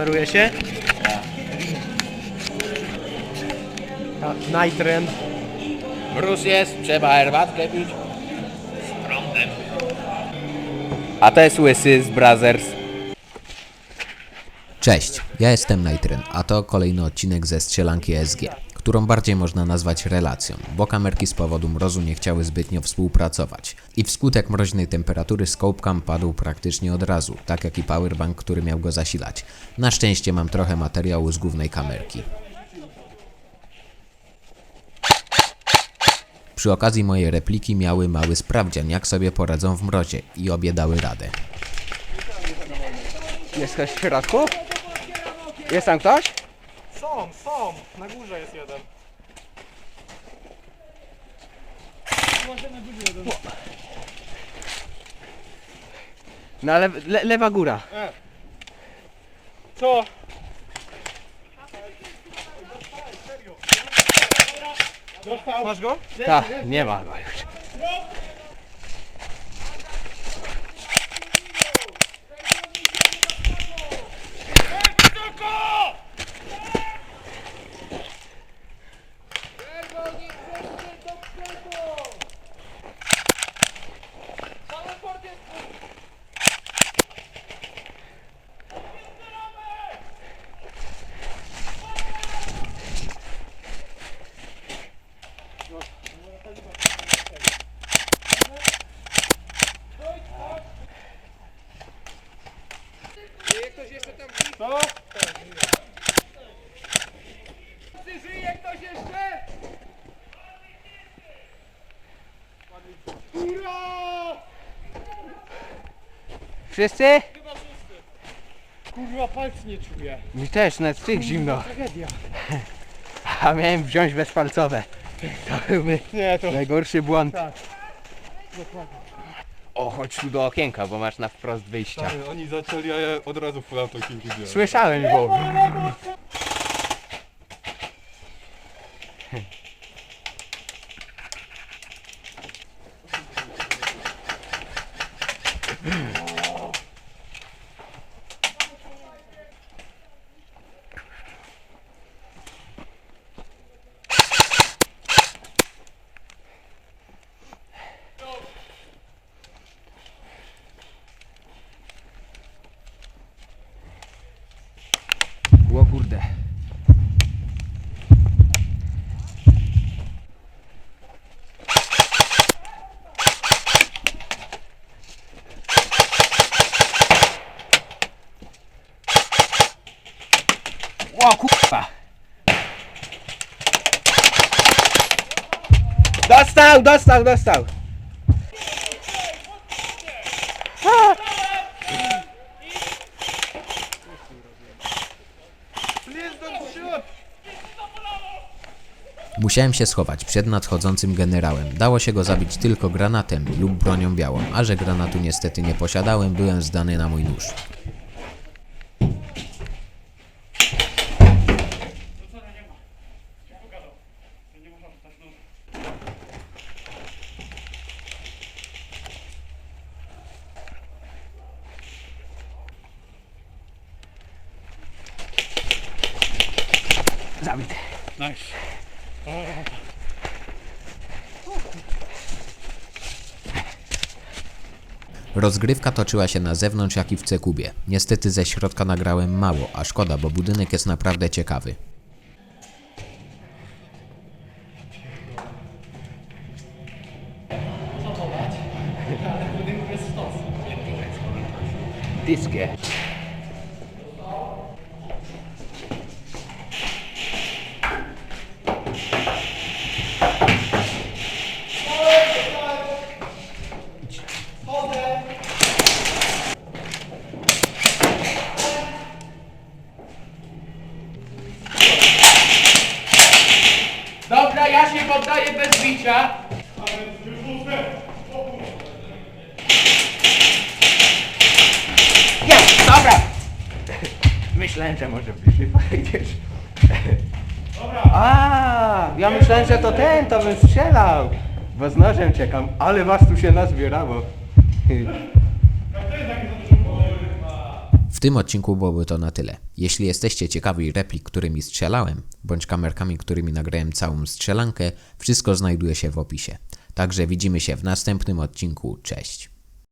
kameruje się. Ta- Nitren. Mróz jest, trzeba herbat klepić. Z prądem. A to jest Łysy z Brothers. Cześć, ja jestem Nitren, a to kolejny odcinek ze strzelanki SG, którą bardziej można nazwać relacją, bo kamerki z powodu mrozu nie chciały zbytnio współpracować. I wskutek mroźnej temperatury Scopecam padł praktycznie od razu, tak jak i powerbank, który miał go zasilać. Na szczęście mam trochę materiału z głównej kamerki. Przy okazji mojej repliki miały mały sprawdzian, jak sobie poradzą w mrozie i obie dały radę. Jest ktoś w środku? Jest tam ktoś? Są, są! Na górze jest jeden. Na le le lewa góra. Co? Dostał. Masz go? Tak, nie ma go już. Co? Wszyscy? Kurwa, palc nie czuję. Mi też, na tych zimno. Tragedia. A miałem wziąć bezpalcowe. To byłby Nie, to... najgorszy błąd. Tak. Dokładnie. O, chodź tu do okienka, bo masz na wprost wyjścia. Stary, oni zaczęli, a ja od razu full auto kilku wziąłem. Słyszałem go. O kurde. O kurwa. Dostał, dostał, dostał. Musiałem się schować przed nadchodzącym generałem. Dało się go zabić tylko granatem lub bronią białą, a że granatu niestety nie posiadałem, byłem zdany na mój nóż. Zabity. Nice. Rozgrywka toczyła się na zewnątrz jak i w C-kubie. Niestety ze środka nagrałem mało, a szkoda, bo budynek jest naprawdę ciekawy. Diskie. Poddaję bez bicia. Jest, dobra. Myślałem, że może bliżej podejdziesz. A, ja myślałem, że to ten, to bym strzelał. Bo z nożem czekam, ale was tu się nazbierało. W tym odcinku byłoby to na tyle. Jeśli jesteście ciekawi replik, którymi strzelałem, bądź kamerkami, którymi nagrałem całą strzelankę, wszystko znajduje się w opisie. Także widzimy się w następnym odcinku. Cześć.